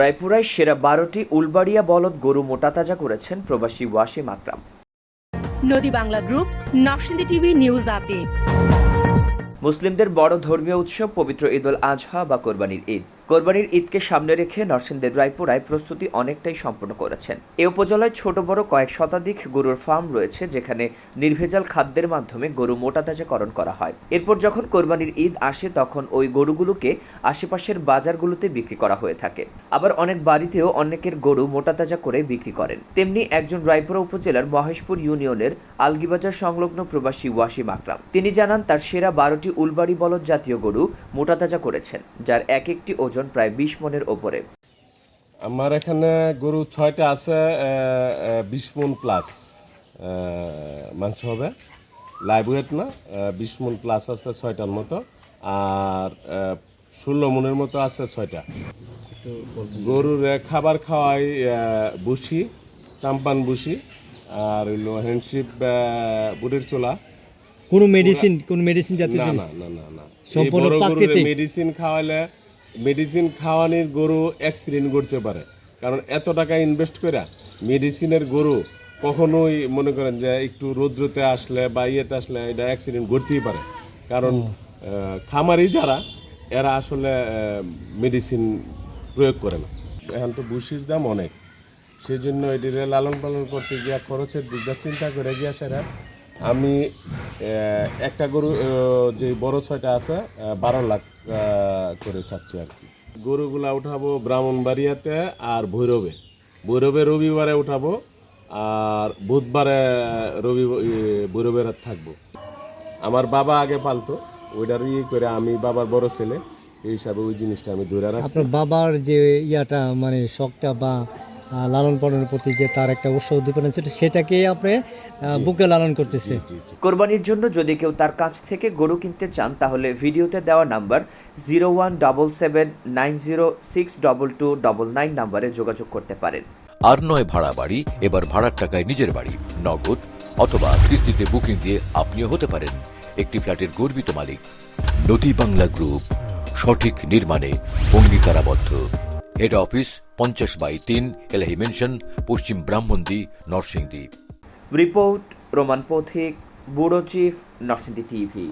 রায়পুরায় সেরা বারোটি উলবাড়িয়া বলদ গরু মোটাতাজা করেছেন প্রবাসী ওয়াসিম আকরাম। নদী বাংলা গ্রুপ নকশিন্দি টিভি নিউজ আপডেট। মুসলিমদের বড় ধর্মীয় উৎসব পবিত্র ঈদ উল আজহা বা কোরবানির ঈদ। কোরবানির ঈদকে সামনে রেখে নরসিংদের রায়পুরায় প্রস্তুতি অনেকটাই সম্পন্ন করেছেন। এ উপজেলায় ছোট বড় কয়েক শতাধিক গরুর ফার্ম রয়েছে, যেখানে নির্ভেজাল খাদ্যের মাধ্যমে গরু মোটাতাজাকরণ করা হয়। এরপর যখন কোরবানির ঈদ আসে, তখন ওই গরুগুলোকে আশেপাশের বাজারগুলোতে বিক্রি করা হয়ে থাকে। আবার অনেক বাড়িতেও অনেকের গরু মোটাতাজা করে বিক্রি করেন। তেমনি একজন রায়পুরা উপজেলার মহেশপুর ইউনিয়নের আলগিবাজার সংলগ্ন প্রবাসী ওয়াসিম আকরাম। তিনি জানান, তার সেরা বারোটি উলবাড়ি বলদ জাতীয় গরু মোটাতাজা করেছেন, যার এক একটি ওজন প্রায় বিশ মনের ওপরে। আমার এখানে গরু ছয়টা আছে বিশ মন প্লাস মাংস হবে। লাইভ ওয়েট না বিশ মন প্লাস আছে ছয়টার মতো আর ষোলো মনের মতো আছে ছয়টা। গরুর খাবার খাওয়াই বুসি চাম্পান বুসি আর হইল হ্যান্ডশিপ বুড়ির চোলা। কোনো মেডিসিন কোন মেডিসিন জাতীয় না না না না না। সম্পূর্ণ প্রাকৃতিক। মেডিসিন খাওয়ালে মেডিসিন খাওয়ানির গরু অ্যাক্সিডেন্ট করতে পারে। কারণ এত টাকা ইনভেস্ট করে মেডিসিনের গরু কখনোই মনে করেন যে একটু রৌদ্রতে আসলে বা ইয়েতে আসলে এটা অ্যাক্সিডেন্ট ঘটতেই পারে। কারণ খামারি যারা এরা আসলে মেডিসিন প্রয়োগ করে না। এখন তো বুসির দাম অনেক। সেই জন্য এটিকে লালন পালন করতে গিয়া খরচের দিক দিয়ে চিন্তা করে গিয়া সেরা। আমি একটা গরু যে বড় ছয়টা আছে বারো লাখ করে চাচ্ছি আর কি। গরুগুলা উঠাবো ব্রাহ্মণবাড়িয়াতে আর ভৈরবে। ভৈরবে রবিবারে উঠাবো আর বুধবারে রবি ভৈরবের থাকব। আমার বাবা আগে পালতো ওইটার ইয়ে করে আমি বাবার বড় ছেলে এই হিসাবে ওই জিনিসটা আমি ধরে রাখছি। আপনার বাবার যে ইয়াটা মানে শখটা বা লালন পালনের প্রতি যে তার একটা উৎসাহ উদ্দীপনা ছিল সেটাকে আপনি বুকে লালন করতেছে। কোরবানির জন্য যদি কেউ তার কাছ থেকে গরু কিনতে চান তাহলে ভিডিওতে দেওয়া number zero one double seven nine zero six double two double nine নাম্বারে যোগাযোগ করতে পারেন। আর নয় ভাড়া বাড়ি এবার ভাড়ার টাকায় নিজের বাড়ি নগদ অথবা কিস্তিতে বুকিং দিয়ে আপনিও হতে পারেন একটি ফ্ল্যাটের গর্বিত মালিক। নদী বাংলা গ্রুপ সঠিক নির্মাণে অঙ্গীকারাবদ্ধ। হেড অফিস পঞ্চাশ বাই তিন এলাহি মেনশন পশ্চিম Brahmandi, Narsingdi. Report Roman Pathik bureau chief Narsingdi TV